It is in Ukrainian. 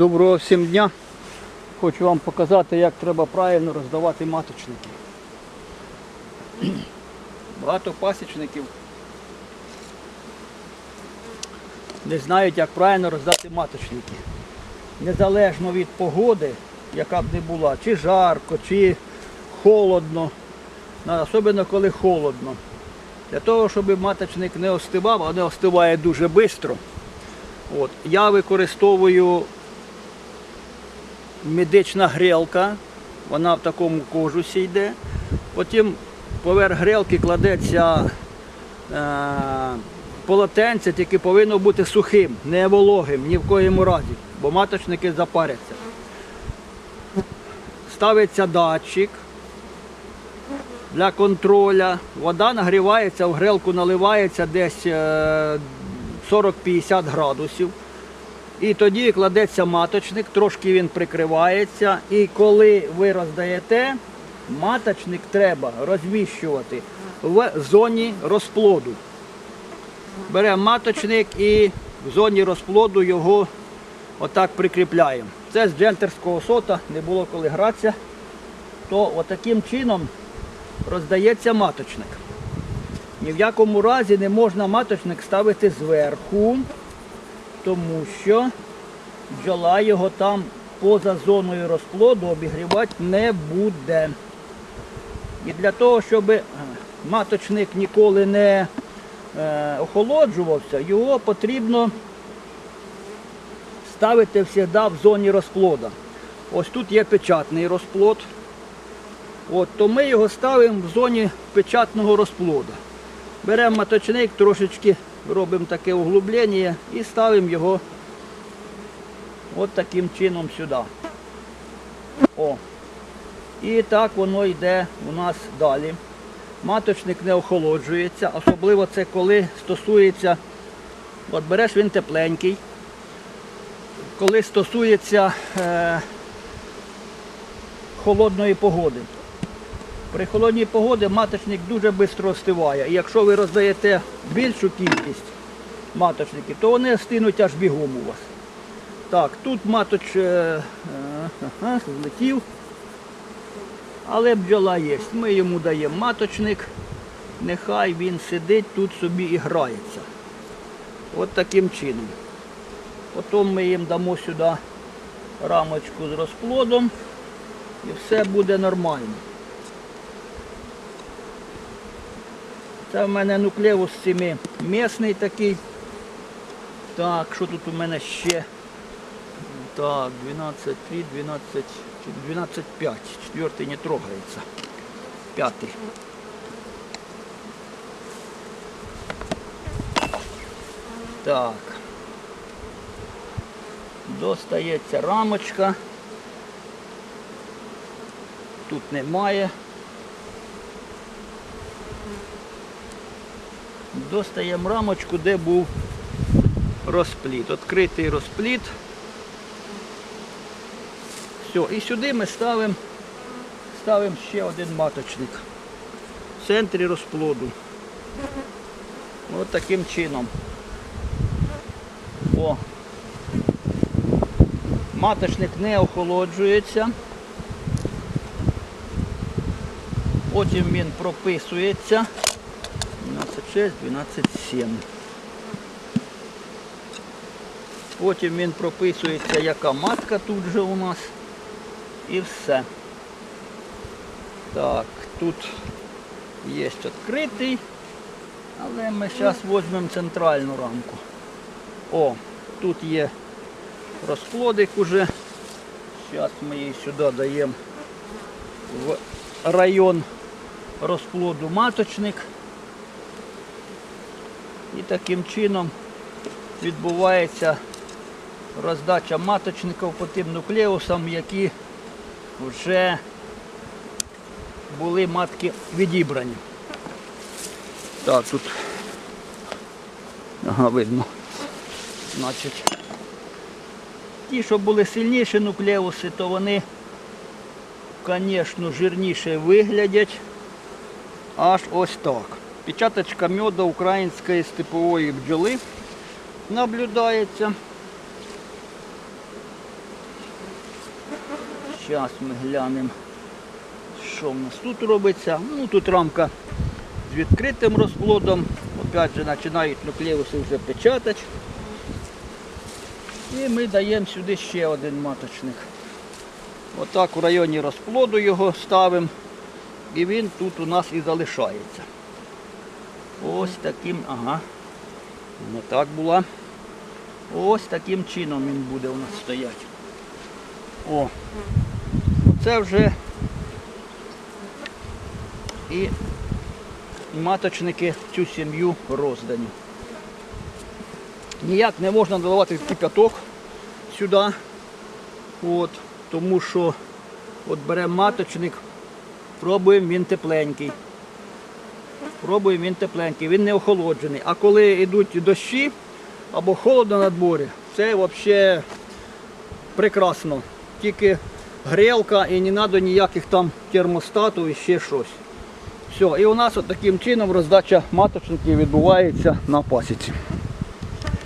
Доброго всім дня. Хочу вам показати, як треба правильно роздавати маточники. Багато пасічників не знають, як правильно роздати маточники. Незалежно від погоди, яка б не була, чи жарко, чи холодно, особливо коли холодно. Для того, щоб маточник не остивав, а не остиває дуже швидко, я використовую медична грілка, вона в такому кожусі йде. Потім поверх грілки кладеться е, полотенце, тільки повинно бути сухим, не вологим, ні в коєму разі, бо маточники запаряться. Ставиться датчик для контроля. Вода нагрівається, в грілку наливається десь е, 40-50 градусів. І тоді кладеться маточник, трошки він прикривається. І коли ви роздаєте, маточник треба розміщувати в зоні розплоду. Беремо маточник і в зоні розплоду його отак прикріпляємо. Це з джентерського сота, не було коли гратися, то отаким чином роздається маточник. Ні в якому разі не можна маточник ставити зверху, тому що бджола його там поза зоною розплоду обігрівати не буде. І для того, щоб е, маточник ніколи не е, охолоджувався, його потрібно ставити завжди в зоні розплода. Ось тут є печатний розплод. От, то ми його ставимо в зоні печатного розплода. Беремо маточник, трошечки робимо таке углублення і ставимо його от таким чином сюди. О. І так воно йде у нас далі. Маточник не охолоджується, особливо це коли стосується, от береш він тепленький, коли стосується е, холодної погоди. При холодній погоді маточник дуже швидко остиває. І якщо ви роздаєте більшу кількість маточників, то вони стинуть аж бігом у вас. Так, тут маточ е, е, ага, злетів, але бджола є. Ми йому даємо маточник, нехай він сидить тут собі і грається. От таким чином. Потім ми їм дамо сюди рамочку з розплодом і все буде нормально. Це в мене нуклеус цими місний такий. Так, що тут у мене ще? Так, 12, 3, 12, 12, 5. Четвертий не трогається. П'ятий. Так. Достається рамочка. Тут немає. Достаємо рамочку, де був розпліт. Відкритий розпліт. Все, і сюди ми ставимо ставимо ще один маточник в центрі розплоду. Ось таким чином. О. Маточник не охолоджується. Потім він прописується. 12,6, 12,7. Потім він прописується, яка матка тут же у нас. І все. Так, тут є відкритий, але ми зараз візьмемо центральну рамку. О, тут є розплодик уже. Зараз ми її сюди даємо в район розплоду маточник. І таким чином відбувається роздача маточників по тим нуклеусам, які вже були матки відібрані. Так, тут ага, видно. Значить, ті, що були сильніші нуклеуси, то вони, звісно, жирніше виглядять. Аж ось так. Печаточка меда української степової бджоли наблюдається. Зараз ми глянемо, що в нас тут робиться. Ну тут рамка з відкритим розплодом. Опять же починають нуклеуси вже печатати. І ми даємо сюди ще один маточник. Отак у районі розплоду його ставимо. І він тут у нас і залишається. Ось таким, ага. Не так була. Ось таким чином він буде у нас стояти. О. Це вже і маточники цю сім'ю роздані. Ніяк не можна додавати кипяток сюди. От, тому що от беремо маточник, пробуємо він тепленький. Пробуємо він тепленький, він не охолоджений. А коли йдуть дощі або холодно на дворі, це взагалі прекрасно. Тільки грілка і не треба ніяких там термостату і ще щось. Все, і у нас от таким чином роздача маточників відбувається на пасіці.